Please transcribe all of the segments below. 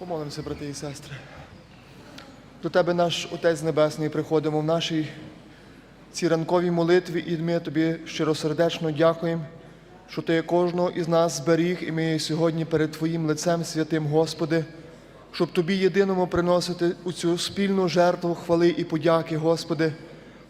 Помолимося, брати і сестри. До Тебе, наш Отець Небесний, приходимо в нашій цій ранковій молитві, і ми тобі щиросердечно дякуємо, що ти кожного із нас зберіг, і ми сьогодні перед Твоїм лицем святим, Господи, щоб Тобі єдиному приносити у цю спільну жертву хвали і подяки, Господи.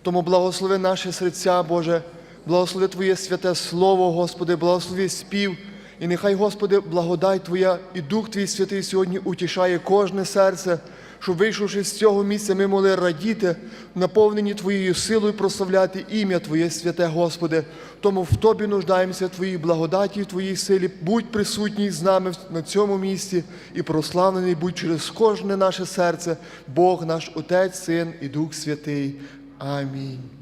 Тому благослови наші серця, Боже, благослови Твоє святе Слово, Господи, благослови спів. І нехай, Господи, благодать Твоя і Дух Твій Святий сьогодні утішає кожне серце, щоб, вийшовши з цього місця, ми могли радіти, наповнені Твоєю силою прославляти ім'я Твоє святе, Господи. Тому в Тобі нуждаємося Твоїй благодаті, Твоїй силі. Будь присутній з нами на цьому місці і прославлений будь через кожне наше серце, Бог наш Отець, Син і Дух Святий. Амінь.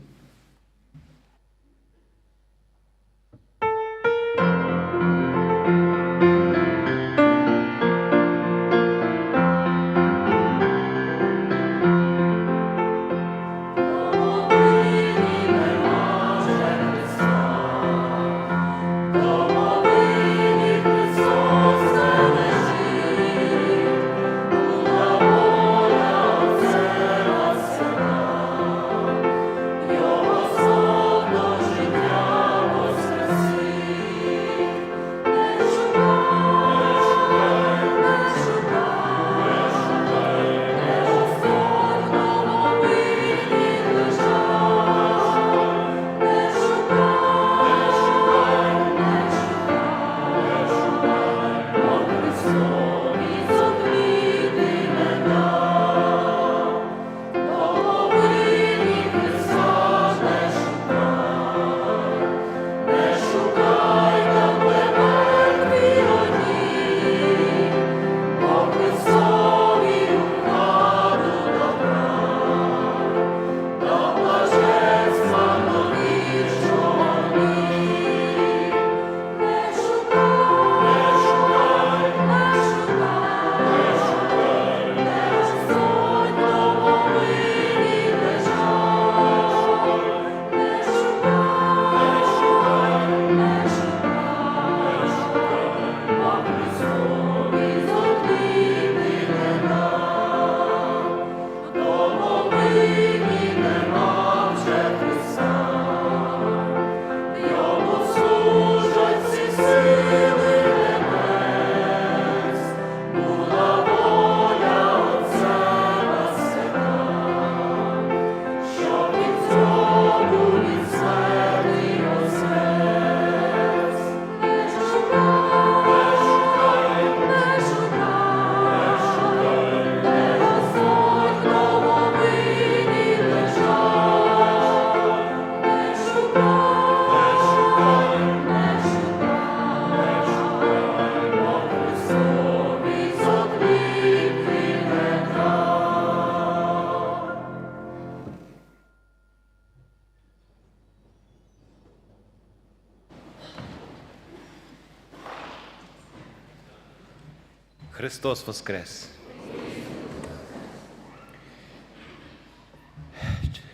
Христос Воскрес!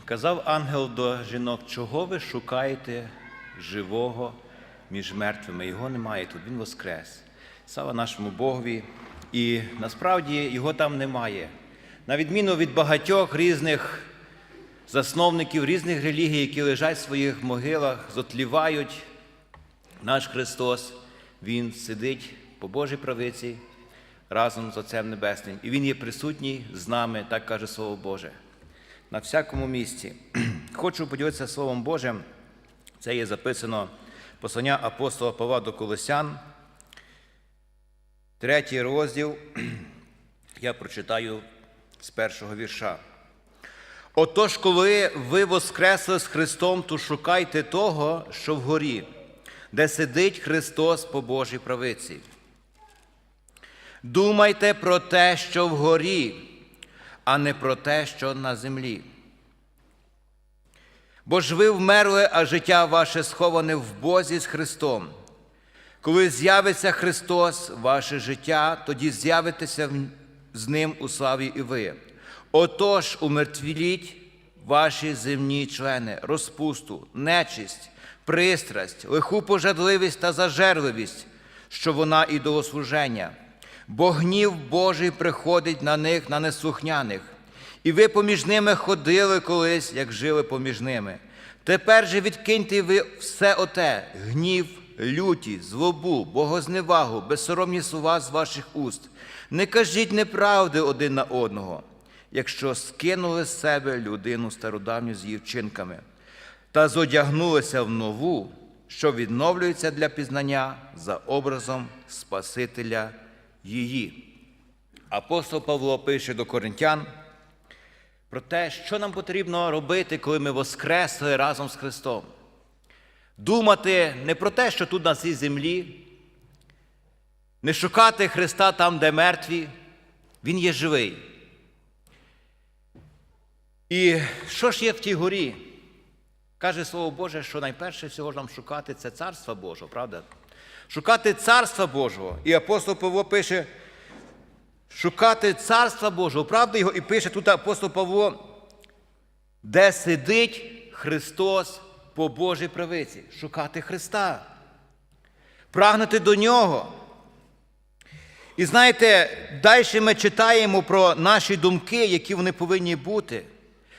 Казав ангел до жінок, чого ви шукаєте живого між мертвими? Його немає тут, Він Воскрес. Слава нашому Богові. І насправді його там немає. На відміну від багатьох різних засновників різних релігій, які лежать в своїх могилах, зотлівають, наш Христос, Він сидить по Божій правиці разом з Отцем Небесним. І Він є присутній з нами, так каже Слово Боже. На всякому місці. Хочу поділитися Словом Божим. Це є записано послання апостола Павла до Колосян, третій розділ. Я прочитаю з першого вірша. Отож, коли ви воскресли з Христом, то шукайте того, що вгорі, де сидить Христос по Божій правиці. Думайте про те, що вгорі, а не про те, що на землі. Бо ж ви вмерли, а життя ваше сховане в Бозі з Христом. Коли з'явиться Христос, ваше життя, тоді з'явитеся з Ним у славі і ви. Отож, умертвіліть ваші земні члени, розпусту, нечисть, пристрасть, лиху пожадливість та зажерливість, що вона і ідолослуження. Бо гнів Божий приходить на них, на неслухняних. І ви поміж ними ходили колись, як жили поміж ними. Тепер же відкиньте ви все оте, гнів, лютість, злобу, богозневагу, безсоромні слова з ваших уст. Не кажіть неправди один на одного, якщо скинули з себе людину стародавню з її вчинками, та зодягнулися в нову, що відновлюється для пізнання за образом Спасителя її. Апостол Павло пише до коринтян про те, що нам потрібно робити, коли ми воскресли разом з Христом. Думати не про те, що тут на цій землі, не шукати Христа там, де мертві, Він є живий. І що ж є в тій горі? Каже Слово Боже, що найперше всього ж нам шукати це Царство Божого, правда? Шукати Царства Божого. І апостол Павло пише, шукати Царства Божого, правда його, і пише тут апостол Павло, де сидить Христос по Божій правиці. Шукати Христа, прагнути до Нього. І знаєте, далі ми читаємо про наші думки, які вони повинні бути,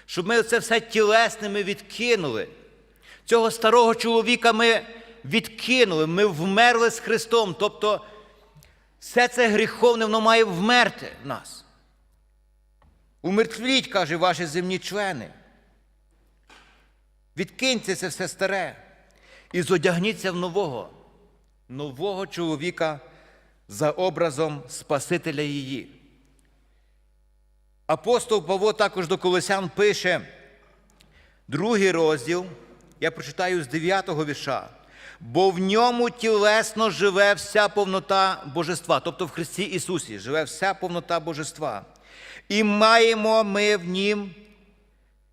щоб ми це все тілесними відкинули. Цього старого чоловіка ми відкинули, ми вмерли з Христом. Тобто все це гріховне, воно має вмерти в нас. Умертвіть, каже, ваші земні члени. Відкиньте це все старе і зодягніться в нового, нового чоловіка за образом Спасителя її. Апостол Павло також до Колосян пише, другий розділ, я прочитаю з 9-го вірша. Бо в ньому тілесно живе вся повнота Божества, тобто в Христі Ісусі живе вся повнота Божества. І маємо ми в Нім,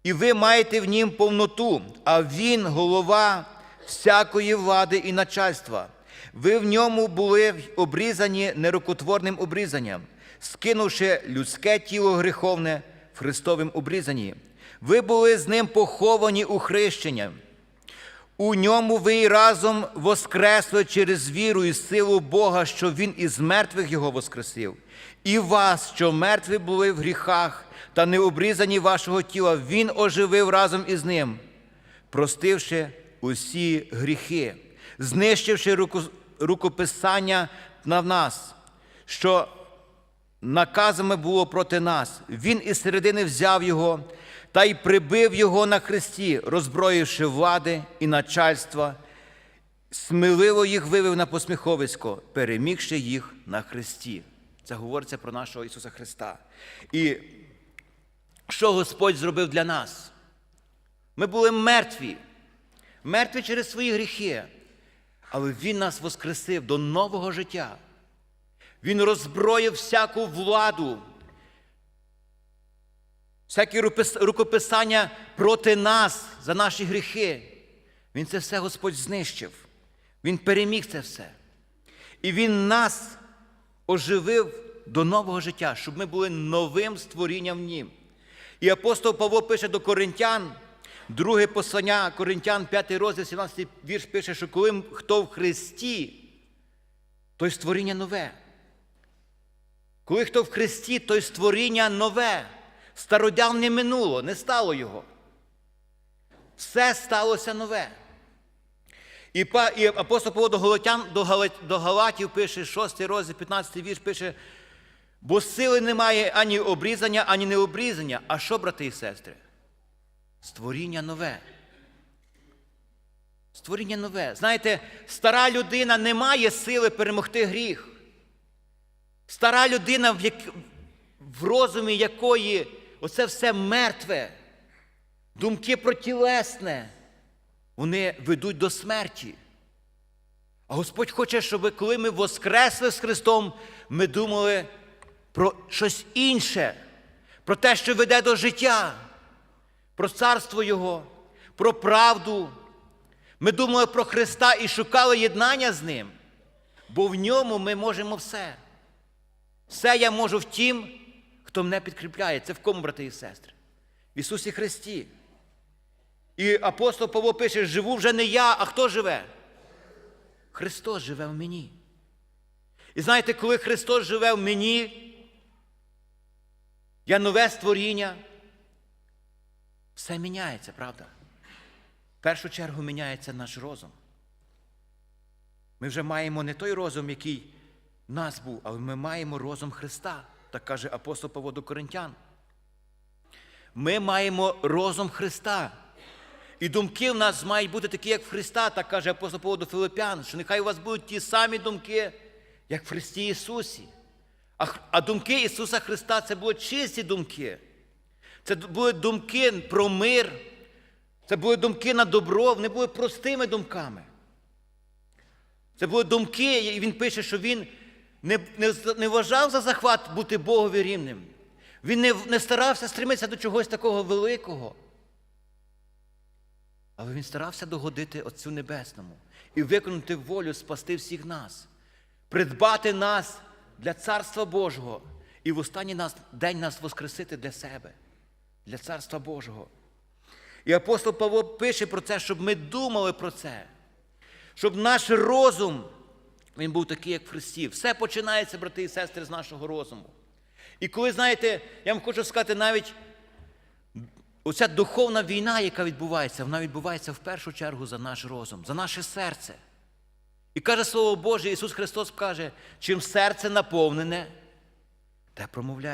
і ви маєте в Нім повноту, а Він голова всякої влади і начальства. Ви в ньому були обрізані нерукотворним обрізанням, скинувши людське тіло гріховне в Христовім обрізанні. Ви були з ним поховані у хрещенням. У ньому ви й разом воскресли через віру і силу Бога, що Він із мертвих його воскресив. І вас, що мертві були в гріхах та не обрізані вашого тіла, Він оживив разом із ним, простивши усі гріхи, знищивши рукописання на нас, що наказами було проти нас. Він із середини взяв його та й прибив його на хресті, роззброївши влади і начальства, сміливо їх вивів на посміховисько, перемігши їх на хресті. Це говориться про нашого Ісуса Христа. І що Господь зробив для нас? Ми були мертві, мертві через свої гріхи, але Він нас воскресив до нового життя. Він роззброїв всяку владу, всякі рукописання проти нас за наші гріхи. Він це все Господь знищив. Він переміг це все. І Він нас оживив до нового життя, щоб ми були новим створінням в Нім. І апостол Павло пише до Коринтян, друге послання Коринтян, 5 розділ, 17 вірш пише, що коли хто в Христі, той створіння нове. Коли хто в Христі, той створіння нове. Стародавнє минуло, не стало його. Все сталося нове. І, апостол Павло до Галатян, до, Галат, до Галатів пише, 6 розділ, 15 вірш пише, бо сили немає ані обрізання, ані необрізання. А що, брати і сестри? Створіння нове. Створіння нове. Знаєте, стара людина не має сили перемогти гріх. Стара людина, в розумі якої оце все мертве, думки про тілесне, вони ведуть до смерті. А Господь хоче, щоб коли ми воскресли з Христом, ми думали про щось інше, про те, що веде до життя, про царство Його, про правду. Ми думали про Христа і шукали єднання з Ним, бо в ньому ми можемо все. Все я можу в тім, хто мене підкріпляє. Це в кому, брати і сестри? В Ісусі Христі. І апостол Павло пише: живу вже не я, а хто живе? Христос живе в мені. І знаєте, коли Христос живе в мені, я нове створіння, все міняється, правда? В першу чергу міняється наш розум. Ми вже маємо не той розум, який в нас був, але ми маємо розум Христа, так каже апостол Павло до Коринтян. Ми маємо розум Христа. І думки в нас мають бути такі, як в Христа, так каже апостол Павло до Филиппян, що нехай у вас будуть ті самі думки, як в Христі Ісусі. А, а думки Ісуса Христа це були чисті думки. Це були думки про мир, це були думки на добро, вони були простими думками. Це були думки, і він пише, що він не, не, не вважав за захват бути Богові рівним. Він не, не старався стремитися до чогось такого великого. Але він старався догодити Отцю Небесному і виконати волю спасти всіх нас, придбати нас для Царства Божого і в останній нас, день нас воскресити для себе, для Царства Божого. І апостол Павло пише про це, щоб ми думали про це, щоб наш розум він був такий, як в Христі. Все починається, брати і сестри, з нашого розуму. І коли, знаєте, я вам хочу сказати, навіть оця духовна війна, яка відбувається, вона відбувається в першу чергу за наш розум, за наше серце. І каже Слово Боже, Ісус Христос каже, чим серце наповнене, те промовляє.